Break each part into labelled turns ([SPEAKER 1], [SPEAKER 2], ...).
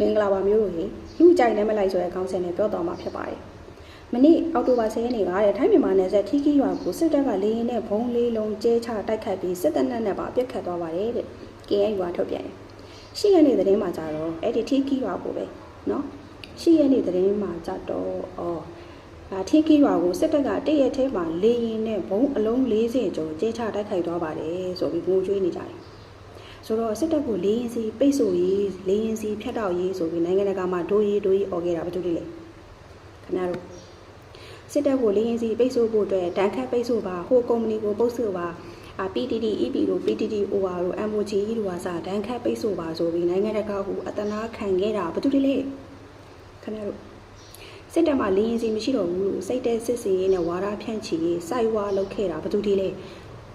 [SPEAKER 1] မင်္ဂလာပါမျိုးတို့ရေလူကြိုက်လည်းမလိုက်ဆိုတဲ့ခေါင်းစဉ်နဲ့ပြောတော်မှာဖြစ်ပါတယ်။မနေ့အောက်တိုဘာ10ရက်နေ့ကတဲ့ထိုင်းမြန်မာနယ်စပ်ထီခီရွာကိုစစ်တပ်ကလေရင်နဲ့ဘုံလေးလုံးကျဲချတိုက်ခတ်ပြီးစစ်တပ်နဲ့နဲ့ပါပြစ်ခတ်သွားပါတယ်တဲ့။ KN ရွာထုတ်ပြန်တယ်။ရှိရတဲ့သတင်းမှာကြတော့အဲ့ဒီထီခီရွာကိုပဲနော်။ရှိရတဲ့သတင်းမှာကြတော့အော်ဒါထီခီရွာကိုစစ်တပ်ကတည့်ရက်ထဲမှာလေရင်နဲ့ဘုံအလုံး40ကျော်ကျဲချတိုက်ခိုက်သွားပါတယ်ဆိုပြီးငိုကြွေးနေကြတယ်။ ဆိုတော့စစ်တပ်ကိုလေရင်စီပိတ်ဆို့ရေးလေရင်စီဖြတ်တောက်ရေးဆိုပြီးနိုင်ငံတကာမှာဒိုးရေးဒိုးရေးអော်ခဲ့တာဘာလို့လဲခင်ဗျားတို့စစ်တပ်ကိုလေရင်စီပိတ်ဆို့ဖို့အတွက်တန်ခတ်ပိတ်ဆို့ပါဟိုကုမ္ပဏီကိုပုတ်ဆို့ပါအာ PTT EP တို့ PTT OR တို့ MOG တို့ဟာစဒန်ခတ်ပိတ်ဆို့ပါဆိုပြီးနိုင်ငံတကာကအတနာခံခဲ့တာဘာလို့လဲခင်ဗျားတို့စစ်တပ်မှာလေရင်စီမရှိတော့ဘူးလို့စိတ်တဲ့စစ်စီရေးနဲ့ဝါဒဖြန့်ချီရေးစိုက်ဝါလုပ်ခဲ့တာဘာလို့လဲ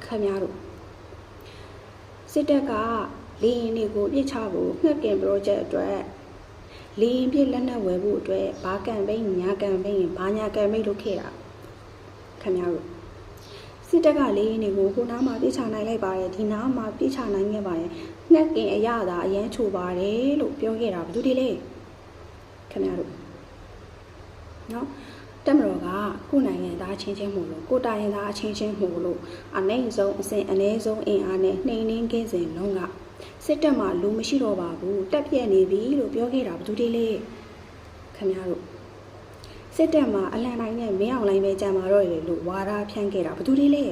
[SPEAKER 1] ခင်ဗျားတို့ စစ်တပ်ကလေရင်တွေကိုပြစ်ချဖို့ငှက်ကင် project အတွက်လေရင်ပြစ်လက်နက်ဝယ်ဖို့အတွက်ဘာကမ်ပိန်းညာကမ်ပိန်းဘာညာကမ်ပိန်းလုပ်ခဲ့တာခင်ဗျားတို့စစ်တပ်ကလေရင်တွေကိုဟိုနားမှာပြစ်ချနိုင်လိုက်ပါတယ်ဒီနားမှာပြစ်ချနိုင်ခဲ့ပါတယ်ငှက်ကင်အရသာအရန်ချိုပါတယ်လို့ပြောခဲ့တာဘာလို့ဒီလဲခင်ဗျားတို့နော် တက်မတော်ကကိုယ်နိုင်ငံသားချင်းချင်းမို့လို့ကိုယ်တိုင်သားချင်းချင်းမို့လို့အနိုင်ဆုံးအစဉ်အ ਨੇ ဆုံးအင်အားနဲ့နှိမ်နှင်းခင်းစဉ်လုံးကစစ်တပ်မှလူမရှိတော့ပါဘူးတက်ပြက်နေပြီလို့ပြောခဲ့တာဘယ်သူတွေလဲခင်ဗျားတို့စစ်တပ်မှအလံတိုင်းနဲ့မင်းအောင်လိုင်းပဲကြံမာတော့ရလို့ဝါဒဖြန့်ခဲ့တာဘယ်သူတွေလဲ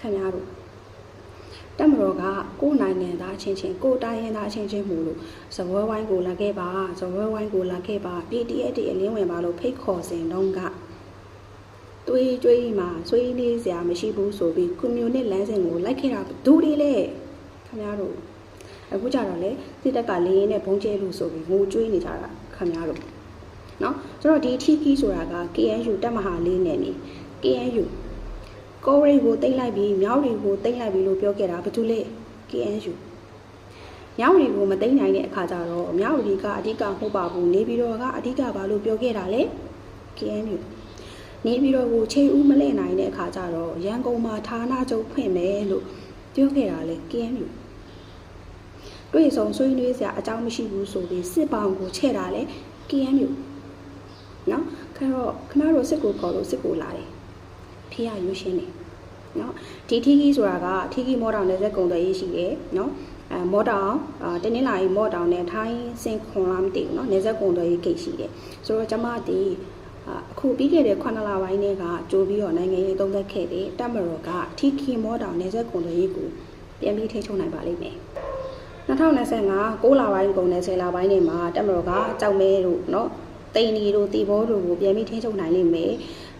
[SPEAKER 1] ခင်ဗျားတို့ တက်မတော်ကကိုယ်နိုင်ငံသားချင်းချင်းကိုယ်တိုင်းရင်းသားချင်းချင်းမို့လို့ဇပွဲဝိုင်းကိုလာခဲ့ပါဇပွဲဝိုင်းကိုလာခဲ့ပါ PDF တွေအလင်းဝင်ပါလို့ဖိတ်ခေါ်စဉ်တုန်းကတွေးကြွေးမှာဆွေးနေစရာမရှိဘူးဆိုပြီးကွန်မြူနစ်လမ်းစဉ်ကိုလိုက်ခဲ့တာဘယ်သူတွေလဲခင်ဗျားတို့အခုကြတော့လေစစ်တပ်ကလေရင်နဲ့ဘုံကျဲလို့ဆိုပြီးငိုကြွေးနေကြတာခင်ဗျားတို့နော်ဆိုတော့ဒီ TP ဆိုတာက KNU တပ်မဟာလေးနယ်မြေ KNU ကိုရိတ်ကိုတိတ်လိုက်ပြီးမြောက်တွေကိုတိတ်လိုက်ပြီးလို့ပြောခဲ့တာဘာတူလဲ KNU မြောက်တွေကိုမတိတ်နိုင်တဲ့အခါကျတော့မြောက်တွေကအဓိကမဟုတ်ပါဘူးနေပြည်တော်ကအဓိကပါလို့ပြောခဲ့တာလေ KNU နေပြည်တော်ကိုချိန်ဦးမလဲနိုင်တဲ့အခါကျတော့ရန်ကုန်မှာဌာနချုပ်ဖွင့်မယ်လို့ပြောခဲ့တာလေ KNU တွေ့ဆုံဆွေးနွေးစရာအကြောင်းမရှိဘူးဆိုပြီးစစ်ပောင်ကိုချဲ့တာလေ KNU နော်ခါတော့ခဏတော့စစ်ကိုခေါ်လို့စစ်ကိုလာတယ် ဖေးရရွှေရှင်းနေနော်ဒီထီကြီးဆိုတာကထီကြီးမော်တောင်နယ်စပ်ကုံတွေရေးရှိတယ်နော်အဲမော်တောင်အာတင်းနှင်းလာကြီးမော်တောင်နဲ့ထိုင်းစင်ခွန်လားမသိဘူးเนาะနယ်စပ်ကုံတွေရေးဂိတ်ရှိတယ်ဆိုတော့ကျမဒီအခုပြီးခဲ့တဲ့9လပိုင်းတည်းကကြိုးပြီးတော့နိုင်ငံရေးသုံးသက်ခဲ့တဲ့တပ်မတော်ကထီခီမော်တောင်နယ်စပ်ကုံတွေရေးကိုပြန်ပြီးထိချုံနိုင်ပါလိမ့်မယ်2025 6လပိုင်းကုန်တဲ့10လပိုင်းတွေမှာတက်မတော်ကကြောက်မဲတို့เนาะတိန်ဒီတို့တီဘောတို့ကိုပြန်ပြီးထိချုံနိုင်လိမ့်မယ်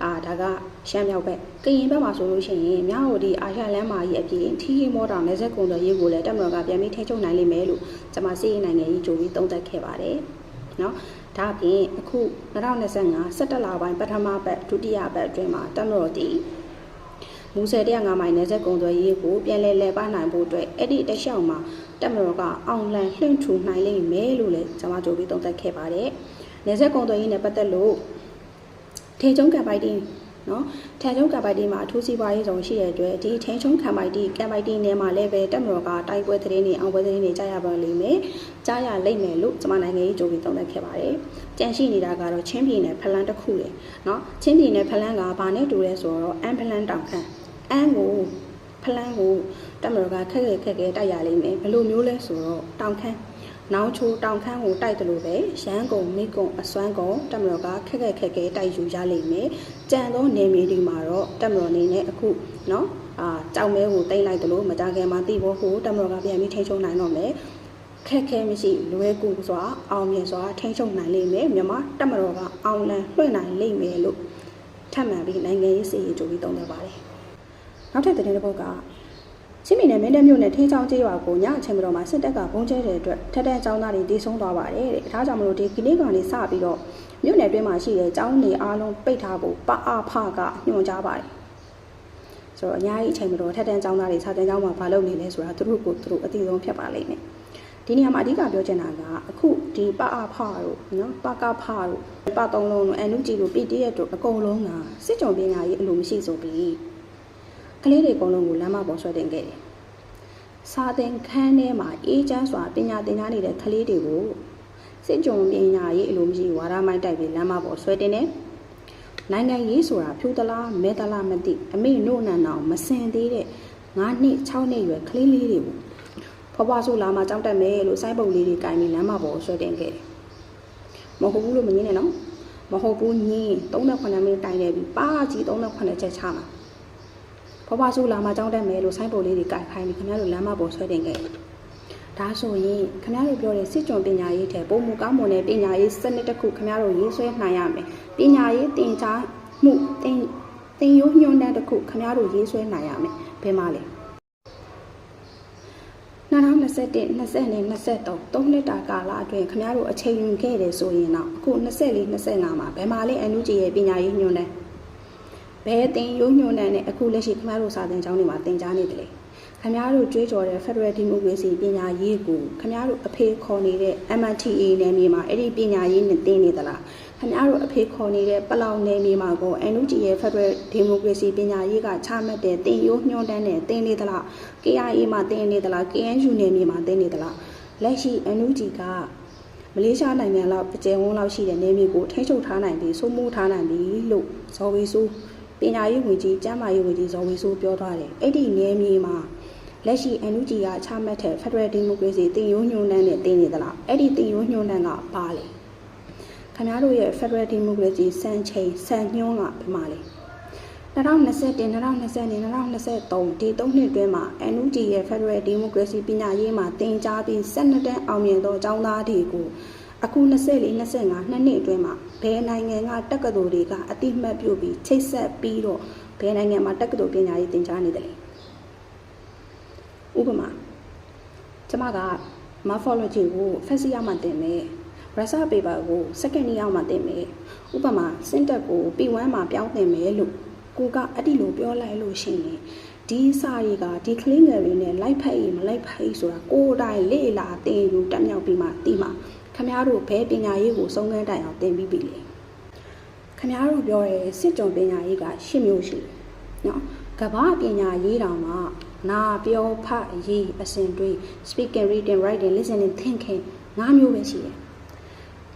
[SPEAKER 1] အာဒါကရှမ်းမြောက်ဘက်ကရင်ဘက်မှာဆိုလို့ရှိရင်မြောက်ဟိုဒီအာရှလမ်းမာကြီးအပြင်ထီးမောတောင်နယ်စပ်ကုန်းတော်ရေးကိုလည်းတက်မတော်ကပြန်ပြီးထိချုံနိုင်လိမ့်မယ်လို့ကျွန်မစီးရင်နိုင်ငံကြီးကြိုပြီးသုံးသပ်ခဲ့ပါတယ်เนาะဒါအပြင်အခု2025 17လပိုင်းပထမပတ်ဒုတိယပတ်အတွင်းမှာတက်မတော်တီမူဆယ်105မိုင်နယ်စပ်ကုန်းတော်ရေးကိုပြန်လဲလဲပါနိုင်ဖို့အတွက်အဲ့ဒီတလျှောက်မှာတက်မတော်ကအောင်လန်လှင့်ထူနိုင်လိမ့်မယ်လို့လည်းကျွန်မကြိုပြီးသုံးသပ်ခဲ့ပါတယ်။နေဆက်ကုံသွင်းရေးနဲ့ပတ်သက်လို့ ထေချုံကံပိုက်တင်နော်ထေချုံကံပိုက်တင်မှာအထူးစီးပွားရေးဆောင်ရှိတဲ့အတွက်ဒီထေချုံကံပိုက်တင်ကံပိုက်တင်နယ်မှာလည်းပဲတက်မတော်ကတိုက်ပွဲသတင်းတွေအောင်ပွဲသတင်းတွေကြားရပါလိမ့်မယ်။ကြားရလိမ့်မယ်လို့ကျွန်မနိုင်ငံရေးကြိုပြီးသုံးသပ်ခဲ့ပါတယ်။ကြန့်ရှိနေတာကတော့ချင်းပြည်နယ်ဖလန်းတစ်ခုလေနော်ချင်းပြည်နယ်ဖလန်းကဘာနဲ့တူလဲဆိုတော့အန်ဖလန်းတောင်ခန့်အန်ကိုဖလန်းကိုတက်မတော်ကခက်ခဲခက်ခဲတိုက်ရလိမ့်မယ်ဘယ်လိုမျိုးလဲဆိုတော့တောင်ခန့် နောင်ချိုတောင်ခမ်းကိုတိုက်တယ်လို့ပဲရန်ကုန်မိကုံအစွမ်းကုန်တက်မတော်ကခက်ခက်ခက်ခဲတိုက်ယူရလိမ့်မယ်။ကြံသောနေမြေဒီမှာတော့တက်မတော်နေနဲ့အခုနော်အာကြောင်မဲကိုတိမ့်လိုက်တယ်လို့မကြခင်မှာတိဖို့ဟိုတက်မတော်ကပြန်ပြီးထိချုံနိုင်တော့မယ်။ခက်ခဲမရှိလွယ်ကူစွာအောင်မြင်စွာထိချုံနိုင်လိမ့်မယ်မြန်မာတက်မတော်ကအောင်လန်လွှင့်နိုင်လိမ့်မယ်လို့ထပ်မံပြီးနိုင်ငံရေးစီရေးကြိုပြီးသုံးသပ်ပါတယ်။နောက်ထပ်သတင်းတစ်ပုဒ်က ချင်းမီနယ်မင်းတပ်မြို့နယ်ထေးချောင်းကျေးရွာကိုညအချိန်မတော်မှာစစ်တပ်ကဘုံကျဲတဲ့အတွက်ထက်တဲ့ကျောင်းသားတွေဒေဆုံးသွားပါတယ်တဲ့။ဒါကြောင့်မလို့ဒီကနေ့ကနေစပြီးတော့မြို့နယ်တွင်းမှာရှိတဲ့ကျောင်းနေအားလုံးပိတ်ထားဖို့ပအဖကညွှန်ကြားပါတယ်။ဆိုတော့အများကြီးအချိန်မတော်ထက်တဲ့ကျောင်းသားတွေစာသင်ကျောင်းမှာမလုပ်နေလဲဆိုတာသူတို့ကိုသူတို့အသိဆုံးဖြစ်ပါလိမ့်မယ်။ဒီနေရာမှာအဓိကပြောချင်တာကအခုဒီပအဖတို့နော်ပကဖတို့ပသုံးလုံးတို့အန်နုကြည်တို့ပြည်တည့်ရတို့အကုန်လုံးကစစ်ကြုံပညာရေးအလိုမရှိဆိုပြီး ကလေးတွေအကုန်လုံးကိုလမ်းမပေါ်ဆွဲတင်ခဲ့တယ်။စာသင်ခန်းထဲမှာအေးချမ်းစွာပညာသင်ကြားနေတဲ့ကလေးတွေကိုစစ်ကြုံပညာရေးအလိုမရှိဝါဒမိုင်းတိုက်ပြီးလမ်းမပေါ်ဆွဲတင်တယ်နိုင်ငံရေးဆိုတာဖြူသလားမဲသလားမသိအမေနို့နန်အောင်မစင်သေးတဲ့9နှစ်6နှစ်ရွယ်ကလေးလေးတွေကိုဖွားဖွားဆိုလာမှကြောက်တတ်မယ်လို့စိုင်းပုံလေးတွေကင်ပြီးလမ်းမပေါ်ဆွဲတင်ခဲ့တယ်မဟုတ်ဘူးလို့မငင်းနဲ့နော်မဟုတ်ဘူးညင်း38မိနစ်တိုင်နေပြီပါကြီး38ချက်ချမှာ ဖွားဖွားဆိုလာမှကြောက်တတ်မယ်လို့စိုင်းပုံလေးတွေကင်ခိုင်းပြီးခင်ဗျားတို့လမ်းမပေါ်ဆွဲတင်ခဲ့တယ်ဒါဆိုရင်ခင်ဗျားတို့ပြောတဲ့စစ်ကြုံပညာရေးထဲပုံမူကောင်းမွန်တဲ့ပညာရေးစနစ်တစ်ခုခင်ဗျားတို့ရေးဆွဲနိုင်ရမယ်ပညာရေးသင်ကြားမှုသင်သင်ရိုးညွှန်းတမ်းတစ်ခုခင်ဗျားတို့ရေးဆွဲနိုင်ရမယ်ဘယ်မှာလဲ2021 20 နဲ့ 23သုံးနှစ်တာကာလအတွင်းခင်ဗျားတို့အချိန်ယူခဲ့တယ်ဆိုရင်တော့အခု24 25မှာဘယ်မှာလဲအန်ယူဂျီရဲ့ပညာရေးညွှန်းတမ်း ဘယ်သင်ရိုးညွှန်းတမ်းနဲ့အခုလက်ရှိခင်ဗျားတို့စာသင်ကျောင်းတွေမှာသင်ကြားနေတယ်လေခင်ဗျားတို့ကြွေးကြော်တဲ့ Federal Democracy ပညာရေးကိုခင်ဗျားတို့အဖေခေါ်နေတဲ့ MNTA နယ်မြေမှာအဲ့ဒီပညာရေးနဲ့သင်နေသလားခင်ဗျားတို့အဖေခေါ်နေတဲ့ပလောင်နယ်မြေမှာကို NUG ရဲ့ Federal Democracy ပညာရေးကချမှတ်တဲ့သင်ရိုးညွှန်းတမ်းနဲ့သင်နေသလား KIA မှာသင်နေသလား KNU နယ်မြေမှာသင်နေသလားလက်ရှိ NUG ကမလေးရှားနိုင်ငံလောက်အကျယ်ဝန်းလောက်ရှိတဲ့နယ်မြေကိုထိန်းချုပ်ထားနိုင်ပြီးစိုးမိုးထားနိုင်ပြီလို့ဇော်ဝေဆိုး ပညာရေးဝန်ကြီးကျန်းမာရေးဝန်ကြီးဇော်ဝေဆိုးပြောသွားတယ်အဲ့ဒီနယ်မြေမှာလက်ရှိ NUG ကချမှတ်တဲ့ Federal Democracy တင်ရိုးညွှန်းတမ်းနဲ့တင်နေသလားအဲ့ဒီတင်ရိုးညွှန်းတမ်းကပါလေခင်ဗျားတို့ရဲ့ Federal Democracy စံချိန်စံညွှန်းကဘယ်မှာလဲ2021 2020 2023ဒီ3နှစ်အတွင်းမှာ NUG ရဲ့ Federal Democracy ပညာရေးမှာတင် जा ပြီး12တန်းအောင်မြင်သောကျောင်းသားတွေကို အခု24 25နှစ်နှစ်အတွင်းမှာဘယ်နိုင်ငံကတက္ကသိုလ်တွေကအတိမတ်ပြုပြီးချိတ်ဆက်ပြီးတော့ဘယ်နိုင်ငံမှာတက္ကသိုလ်ပညာရေးသင်ကြားနေတယ်လဲဥပမာကျမက morphology ကို first year မှာသင်မယ် research paper ကို second year မှာသင်မယ်ဥပမာ syntax ကို P1 မှာပြောင်းသင်မယ်လို့ကိုကအဲ့ဒီလိုပြောလိုက်လို့ရှိရင်ဒီစာတွေကဒီကလေးငယ်တွေနဲ့လိုက်ဖက်ရင်မလိုက်ဖက်ရင်ဆိုတာကိုယ်တိုင်လေ့လာသင်ယူတက်မြောက်ပြီးမှသိမှာ ခမားတို့ဘယ်ပညာရေးကိုစုံကန်းတိုင်အောင်သင်ပြီးပြီလေခမားတို့ပြောရဲစစ်ကြုံပညာရေးက၈မျိုးရှိတယ်နော်ကမ္ဘာပညာရေးတောင်မှနာပြောဖအရေးအစဉ်တွေ speaking reading writing listening thinking ၅မျိုးပဲရှိတယ်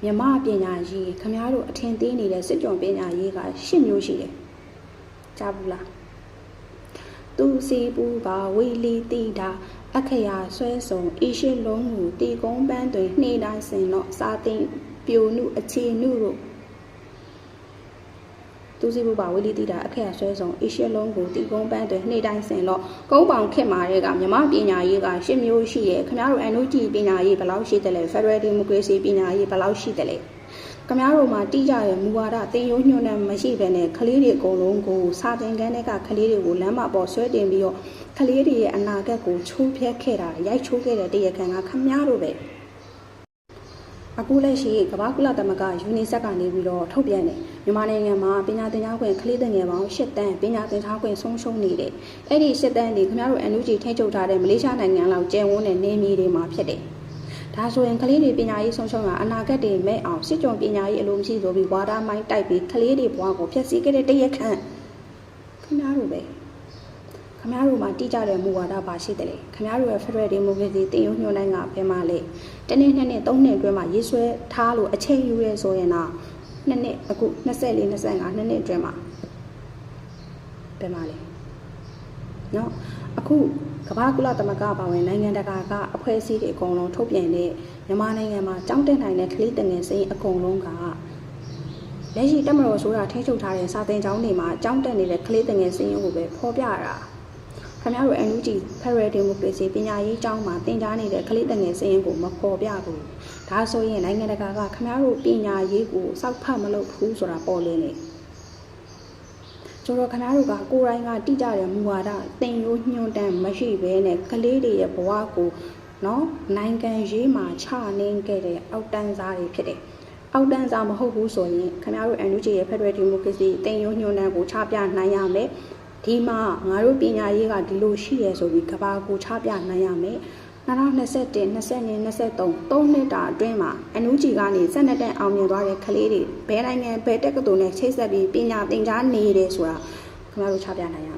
[SPEAKER 1] မြမပညာရေးခမားတို့အထင်သေးနေတဲ့စစ်ကြုံပညာရေးက၈မျိုးရှိတယ်ကြားဘူးလား သူစီပူပါဝီလီတိတာအခရာဆွဲဆုံအရှိလုံးမူတီကုန်းပန်းတွင်နှိတိုင်းစင်တော့စာတင်ပြိုနုအခြေနုတို့သူစီပူပါဝီလီတိတာအခရာဆွဲဆုံအရှိလုံးကိုတီကုန်းပန်းတွင်နှိတိုင်းစင်တော့ကုန်းပေါင်ခက်မာတဲ့ကမြမပညာရေးကရှစ်မျိုးရှိတယ်ခင်ဗျားတို့အန်နိုဂျီပညာရေးဘယ်လောက်ရှိတယ်လဲ Federal Democracy ပညာရေးဘယ်လောက်ရှိတယ်လဲ ခမားတို့မှာတိကျရဲ့မူဝါဒတင်ရိုးညွှန်းတဲ့မရှိဘဲနဲ့ကလေးတွေအကုန်လုံးကိုစာတင်ကန်းတွေကကလေးတွေကိုလမ်းမပေါ်ဆွဲတင်ပြီးတော့ကလေးတွေရဲ့အနာဂတ်ကိုချိုးဖျက်ခဲ့တာရိုက်ချိုးခဲ့တဲ့တရားခံကခမားတို့ပဲအခုလက်ရှိကမ္ဘာကုလသမဂ္ဂယူနီဆက်ကနေပြီးတော့ထုတ်ပြန်တယ်မြန်မာနိုင်ငံမှာပညာသင်ကြားခွင့်ကလေးသင်ငယ်ပေါင်း၈တန်းပညာသင်ကြားခွင့်ဆုံးရှုံးနေတယ်အဲ့ဒီ၈တန်းဒီခင်ဗျားတို့ NUG ထိချုပ်ထားတဲ့မလေးရှားနိုင်ငံလောက်ကျယ်ဝန်းတဲ့နေမြေတွေမှာဖြစ်တယ် ဒါဆိုရင်ကလေးတွေပညာရေးဆုံးရှုံးတာအနာဂတ်တွေမဲ့အောင်စစ်ကြုံပညာရေးအလိုမရှိဆိုပြီးဝါဒမိုင်းတိုက်ပြီးကလေးတွေဘဝကိုဖျက်ဆီးခဲ့တဲ့တရက်ခန့်ခင်ဗျားတို့ပဲခင်ဗျားတို့မှာတိကျတဲ့မူဝါဒပါရှိတယ်လေခင်ဗျားတို့ရဲ့ Federal Democracy တင်ရုံညွှန်းတိုင်းကဘယ်မှာလဲတနေ့နှစ်နှစ်သုံးနှစ်အတွင်းမှာရေးဆွဲထားလို့အချိန်ယူရဲဆိုရင်တော့နှစ်နှစ်အခု24 25နှစ်နှစ်အတွင်းမှာဘယ်မှာလဲနော်အခု ကမ္ဘာကုလသမဂ္ဂပါဝင်နိုင်ငံတကာကအဖွဲ့အစည်းတွေအကုန်လုံးထုတ်ပြန်တဲ့မြန်မာနိုင်ငံမှာတောင်းတက်နိုင်တဲ့ကလေးတငယ်စိမ်းအကုန်လုံးကလက်ရှိတက်မတော်ဆိုတာထိချုပ်ထားတဲ့စာသင်ကျောင်းတွေမှာကျောင်းတက်နေတဲ့ကလေးတငယ်စိမ်းကိုပဲဖော်ပြတာခင်ဗျားတို့ NUG Federal Democracy ပညာရေးကျောင်းမှာသင်ကြားနေတဲ့ကလေးတငယ်စိမ်းကိုမဖော်ပြဘူးဒါဆိုရင်နိုင်ငံတကာကခင်ဗျားတို့ပညာရေးကိုစောက်ဖတ်မလုပ်ဘူးဆိုတာပေါ်လင်းနေကျွ န်တော်ခင်ဗျားတို့ကကိုယ်တိုင်ကတိကျတဲ့မူဝါဒသင်ရိုးညွှန်းတမ်းမရှိဘဲနဲ့ကလေးတွေရဲ့ဘဝကိုနော်နိုင်ငံရေးမှာချနှင်းခဲ့တဲ့အောက်တန်းစားတွေဖြစ်တယ်။အောက်တန်းစားမဟုတ်ဘူးဆိုရင်ခင်ဗျားတို့ NUG ရဲ့ Federal Democracy သင်ရိုးညွှန်းတမ်းကိုချပြနိုင်ရမယ်။ဒီမှာငါတို့ပညာရေးကဒီလိုရှိရဆိုပြီးကဘာကိုချပြနိုင်ရမယ်။ 2021 20 23 3နှစ်တာအတွင်းမှာအနူးကြီးကနေ12တန်းအောင်မြင်သွားတဲ့ကလေးတွေဘယ်နိုင်ငံဘယ်တက္ကသိုလ်နဲ့ချိတ်ဆက်ပြီးပညာသင်ကြားနေတယ်ဆိုတာခင်ဗျားတို့ချပြနိုင်ရ